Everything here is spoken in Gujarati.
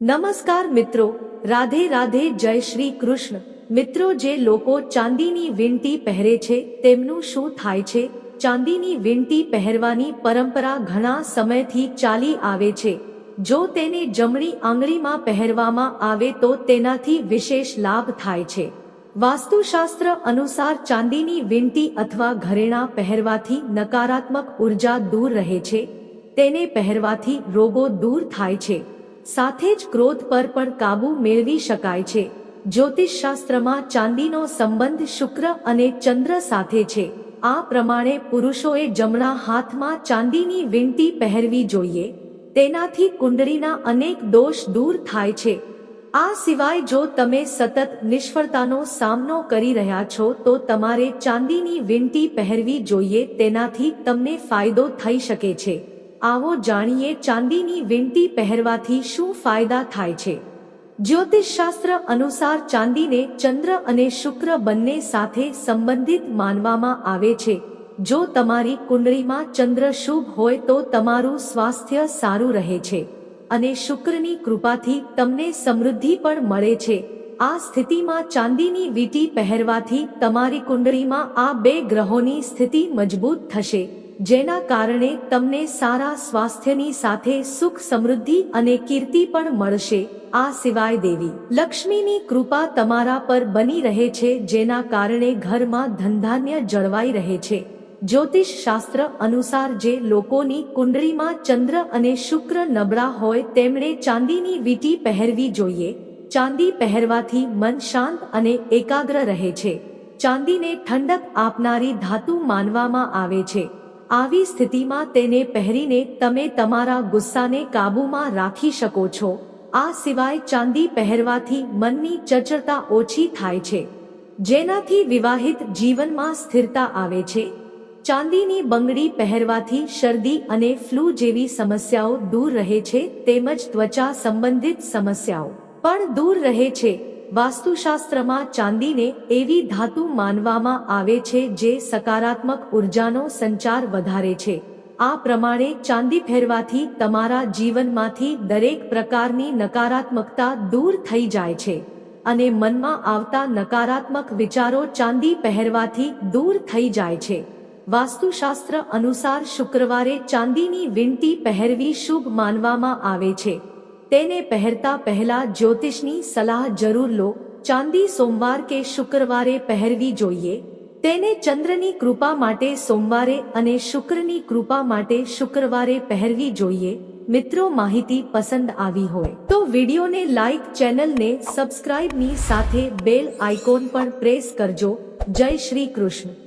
નમસ્કાર મિત્રો, રાધે રાધે જય શ્રી કૃષ્ણ. મિત્રો જે લોકો ચાંદીની વીંટી પહેરે છે, તેમનું શું થાય છે? ચાંદીની વીંટી પહેરવાની પરંપરા ઘણા સમયથી ચાલી આવે છે. જો તેને જમણી આંગળીમાં પહેરવામાં આવે તો તેનાથી વિશેષ લાભ થાય છે. વાસ્તુશાસ્ત્ર અનુસાર ચાંદીની વીંટી અથવા ઘરેણાં પહેરવાથી નકારાત્મક ઊર્જા દૂર રહે છે. તેને પહેરવાથી રોગો દૂર થાય છે. સાથે જ ક્રોધ પર પણ કાબુ મેળવી શકાય છે. જ્યોતિષશાસ્ત્રમાં ચાંદીનો સંબંધ શુક્ર અને ચંદ્ર સાથે છે. આ પ્રમાણે પુરુષોએ જમણા હાથમાં ચાંદીની વીંટી પહેરવી જોઈએ. તેનાથી કુંડળીના અનેક દોષ દૂર થાય છે. આ સિવાય જો તમે સતત નિષ્ફળતાનો સામનો કરી રહ્યા છો, તો તમારે ચાંદીની વીંટી પહેરવી જોઈએ. તેનાથી તમને ફાયદો થઈ શકે છે. આવો જાણીએ ચાંદીની વીંટી પહેરવાથી શું ફાયદા થાય છે? જ્યોતિષશાસ્ત્ર અનુસાર ચાંદીને ચંદ્ર અને શુક્ર બંને સાથે સંબંધિત માનવામાં આવે છે. જો તમારી કુંડળીમાં ચંદ્ર શુભ હોય તો તમારું સ્વાસ્થ્ય સારું રહે છે અને શુક્રની કૃપાથી તમને સમૃદ્ધિ પણ મળે છે. આ સ્થિતિમાં ચાંદીની વીટી પહેરવાથી તમારી કુંડળીમાં આ બે ગ્રહોની સ્થિતિ મજબૂત થશે. જેના કારણે તમને સારા સ્વાસ્થ્યની સાથે સુખ સમૃદ્ધિ અને કીર્તિ પણ મળશે. આ સિવાય દેવી, લક્ષ્મીની કૃપા તમારા પર બની રહે છે, જેના કારણે ઘરમાં ધનધાન્ય જળવાઈ રહે છે. જ્યોતિષ શાસ્ત્ર અનુસાર જે લોકોની કુંડળીમાં ચંદ્ર અને શુક્ર નબળા હોય, તેમણે ચાંદીની વીટી પહેરવી જોઈએ. ચાંદી પહેરવાથી મન શાંત અને એકાગ્ર રહે છે. ચાંદીને ઠંડક આપનારી ધાતુ માનવામાં આવે છે. આવી સ્થિતિમાં તેને પહેરીને તમે તમારા ગુસ્સાને કાબૂમાં રાખી શકો છો. આ સિવાય ચાંદી પહેરવાથી મનની ચચળતા ઓછી થાય છે. જેનાથી વિવાહિત જીવનમાં સ્થિરતા આવે છે. ચાંદીની બંગડી પહેરવાથી શરદી અને ફ્લૂ જેવી સમસ્યાઓ દૂર રહે છે, તેમજ ત્વચા સંબંધિત સમસ્યાઓ પણ દૂર રહે છે. વાસ્તુશાસ્ત્રમાં ચાંદીને એવી ધાતુ માનવામાં આવે છે જે સકારાત્મક ઉર્જાનો સંચાર વધારે છે. આ પ્રમાણે ચાંદી ફેરવાથી તમારા જીવનમાંથી દરેક પ્રકારની નકારાત્મકતા દૂર થઈ જાય છે અને મનમાં આવતા નકારાત્મક વિચારો ચાંદી પહેરવાથી દૂર થઈ જાય છે. વાસ્તુશાસ્ત્ર અનુસાર શુક્રવારે ચાંદીની વિનંતી પહેરવી શુભ માનવામાં આવે છે. તેને પહેરતા પહેલા જ્યોતિષની સલાહ જરૂર લો. ચાંદી સોમવાર કે શુક્રવારે પહેરવી જોઈએ. તેને ચંદ્રની કૃપા માટે સોમવારે અને શુક્રની કૃપા માટે શુક્રવારે પહેરવી જોઈએ. મિત્રો, માહિતી પસંદ આવી હોય તો વિડીયોને લાઈક, ચેનલને સબસ્ક્રાઇબની સાથે બેલ આઇકોન પણ પ્રેસ કરજો. જય શ્રી કૃષ્ણ.